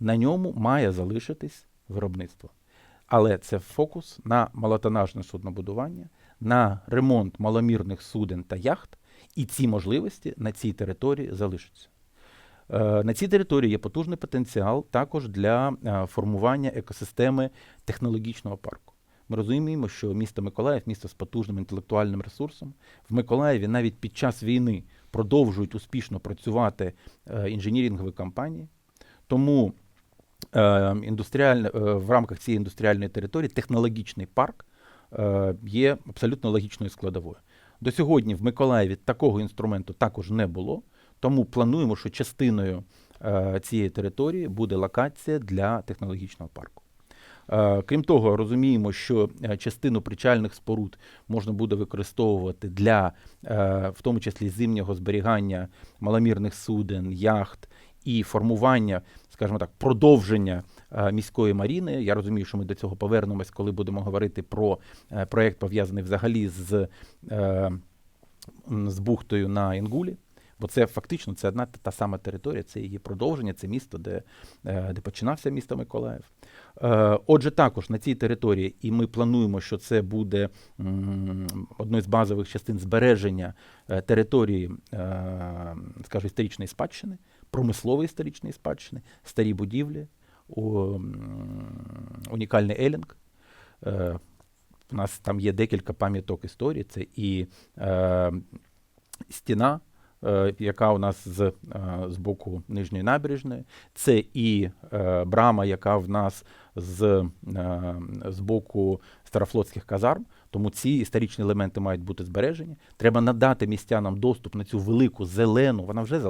на ньому має залишитись виробництво. Але це фокус на малотонажне суднобудування, на ремонт маломірних суден та яхт, і ці можливості на цій території залишаться. Е, На цій території є потужний потенціал також для е, формування екосистеми технологічного парку. Ми розуміємо, що місто Миколаїв місто з потужним інтелектуальним ресурсом. В Миколаєві навіть під час війни продовжують успішно працювати е, інженірингові компанії. Тому індустріальне, е, в рамках цієї індустріальної території технологічний парк е, є абсолютно логічною складовою. До сьогодні в Миколаєві такого інструменту також не було, тому плануємо, що частиною е, цієї території буде локація для технологічного парку. Крім того, розуміємо, що частину причальних споруд можна буде використовувати для, в тому числі, зимнього зберігання маломірних суден, яхт і формування, скажімо так, продовження е, міської маріни. Я розумію, що ми до цього повернемось, коли будемо говорити про е, проєкт, пов'язаний взагалі з, е, з бухтою на Інгулі. Бо це фактично це одна та, сама територія, це її продовження, це місто, де, де починався місто Миколаїв. Отже, також на цій території, і ми плануємо, що це буде одною з базових частин збереження території, е, скажімо, історичної спадщини, промислової історичної спадщини, старі будівлі, унікальний елінг. Е, У нас там є декілька пам'яток історії. Це і е, стіна, е, яка у нас з, е, з боку нижньої набережної, це і е, брама, яка в нас з, е, з боку старофлотських казарм. Тому ці історичні елементи мають бути збережені. Треба надати містянам доступ на цю велику зелену, вона вже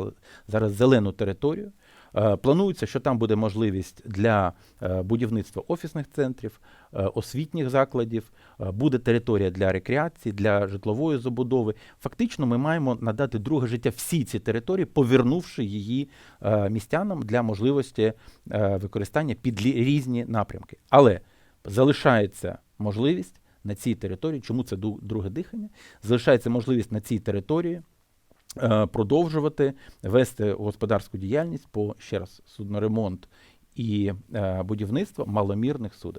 зараз зелену територію. Е, Планується, що там буде можливість для е, будівництва офісних центрів, е, освітніх закладів, буде територія для рекреації, для житлової забудови. Фактично, ми маємо надати друге життя всій цій території, повернувши її містянам для можливості використання під різні напрямки. Але залишається можливість на цій території, чому це друге дихання? Залишається можливість на цій території продовжувати вести господарську діяльність по ще раз судноремонт і е, будівництво маломірних суден.